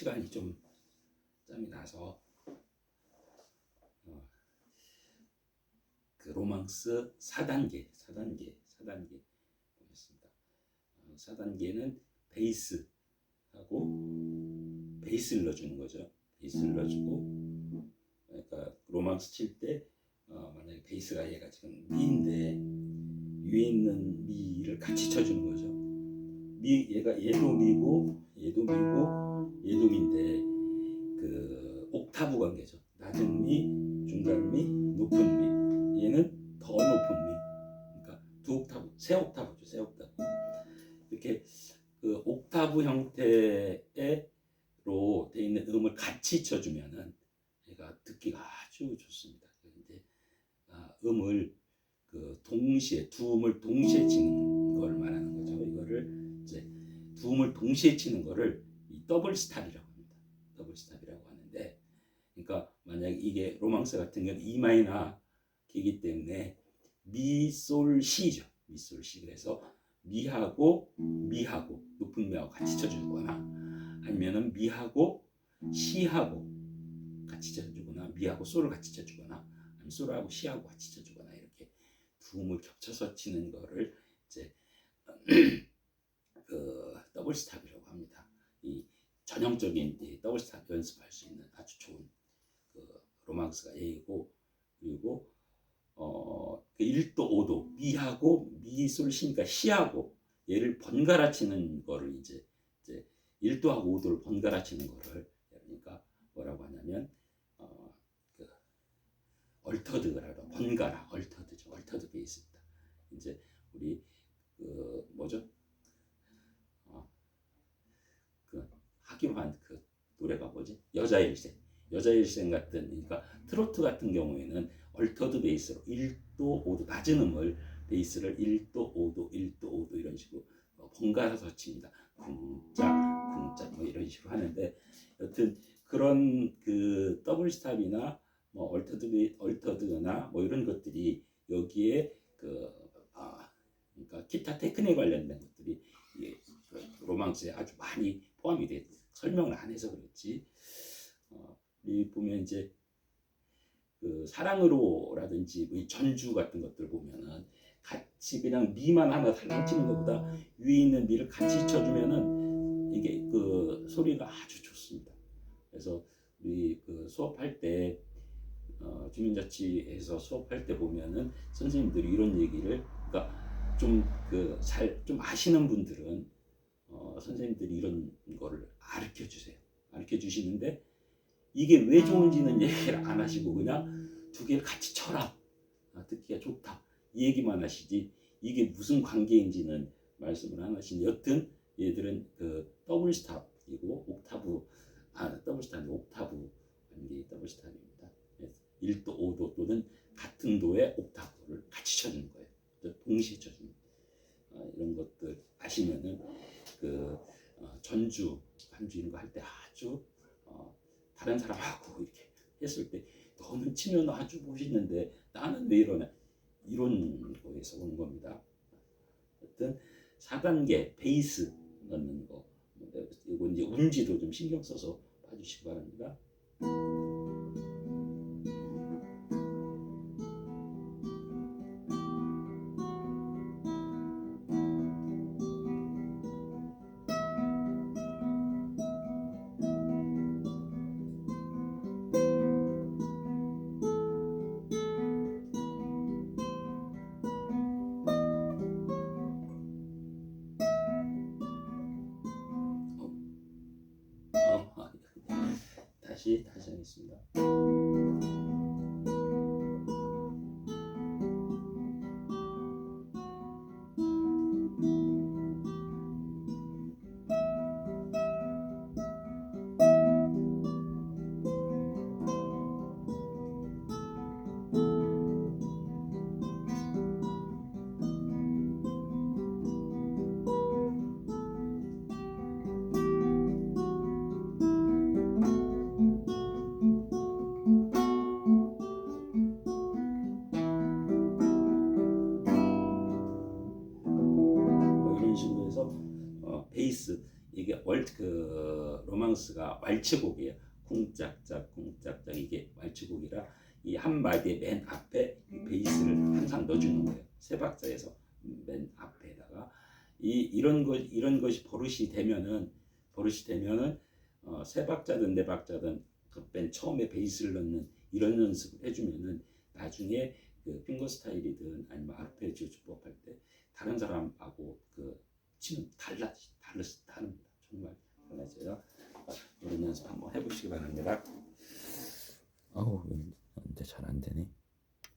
시간이 좀 짬이 나서 어, 그 로망스 4단계, 4단계, 4단계 보겠습니다. 어, 4단계는 베이스하고 베이스를 넣어주는 거죠. 베이스를 넣어주고 그러니까 로망스 칠때 어, 만약에 베이스가 얘가 지금 미인데 위에 있는 미를 같이 쳐주는 거죠. 미 얘가 얘도 미고 얘도 미고 얘도 미인데 그 옥타브 관계죠. 낮은 미, 중간 미, 높은 미. 얘는 더 높은 미. 그러니까 두 옥타브, 세 옥타브죠. 세 옥타브. 이렇게 그 옥타브 형태로 돼 있는 음을 같이 쳐주면은 얘가 듣기가 아주 좋습니다. 이제 아, 음을 그 동시에 두 음을 동시에 치는 걸 말하는 이제 두 음을 동시에 치는 거를 이 더블 스탑이라고 합니다. 더블 스탑이라고 하는데, 그러니까 만약 이게 로망스 같은 경우 E 마이너 키기 때문에 미, 솔, 시죠. 미, 솔, 시. 그래서 미하고 미하고 높은 미하고 같이 쳐주거나 아니면은 미하고 시하고 같이 쳐주거나 미하고 솔을 같이 쳐주거나 아니면 솔하고 시하고 같이 쳐주거나 이렇게 두 음을 겹쳐서 치는 거를 이제 그 더블 스탑이라고 합니다. 이 전형적인 이 더블 스탑 연습할 수 있는 아주 좋은 그 로망스가 A고 그리고 어, 그 1도 5도 미하고 미솔 시니까 시하고 얘를 번갈아 치는 거를 이제 이제 1도하고 5도를 번갈아 치는 거를 그러니까 뭐라고 하냐면 어, 그 얼터드라고 번갈아 얼터드죠 얼터드 베이스입니다. 이제 우리 그 뭐죠? 어, 그 하기로 한그 노래가 뭐지? 여자 일생 여자 일생 같은 그러니까 트로트 같은 경우에는 얼터드 베이스로 1도 5도 낮은 음을 베이스를 1도 5도 1도 5도 이런 식으로 어, 번갈아서 칩니다. 쿵짝 쿵짝 뭐 이런 식으로 하는데 여튼 그런 그 더블 스탑이나 뭐 얼터드 얼터드나 뭐 이런 것들이 여기에 그 아, 그러니까 기타 테크닉 관련된 것들이 이그 로망스에 아주 많이 포함이 돼 설명을 안 해서 그렇지. 어, 이 보면 이제 그 사랑으로라든지 이 전주 같은 것들 보면은 같이 그냥 미만 하나 달랑 치는 것보다 위에 있는 미를 같이 쳐주면은 이게 그 소리가 아주 좋습니다. 그래서 우리 그 수업할 때 어, 주민자치에서 수업할 때 보면은 선생님들이 이런 얘기를 그러니까 좀그잘좀 아시는 분들은 어, 선생님들이 이런 거를 가르쳐 주세요. 가르쳐 주시는데 이게 왜 좋은지는 얘기를 안 하시고 그냥 두 개를 같이 쳐라. 아, 듣기가 좋다. 이 얘기만 하시지 이게 무슨 관계인지는 말씀을 안 하시니 여튼 얘들은 그 더블 스탑이고 옥타브 아 더블 스탑이 옥타브 관계 더블 스탑입니다. 1도 5도 또는 같은 도의 옥타브를 같이 쳐주는 거예요. 또 동시에 쳐주는 어, 이런 것들 아시면은 그 어, 전주 반주 이런 거 할 때 아주 어, 다른 사람하고 이렇게 했을 때 너는 치면 아주 멋있는데 나는 왜 이러냐 이런 거에서 오는 겁니다. 어떤 4단계 베이스 넣는 거 이거 이제 운지도 좀 신경 써서 봐주시기 바랍니다. 다시 다시 하겠습니다. 베이스 이게 월그 로망스가 왈츠곡이에요. 쿵짝짝 쿵짝짝 이게 왈츠곡이라 이 한 마디의 맨 앞에 이 베이스를 항상 넣어주는 거예요. 세 박자에서 맨 앞에다가 이 이런 것 이런 것이 버릇이 되면은 버릇이 되면은 어, 세 박자든 네 박자든 그맨 처음에 베이스를 넣는 이런 연습을 해주면은 나중에 그 핑거 스타일이든 아니면 아르페지오 주법 할 때 다른 사람하고 그 치면 달라 달라 다릅니다. 정말 달라져요. 이런 연습 한번 해보시기 바랍니다. 아우 이제 잘 안 되네.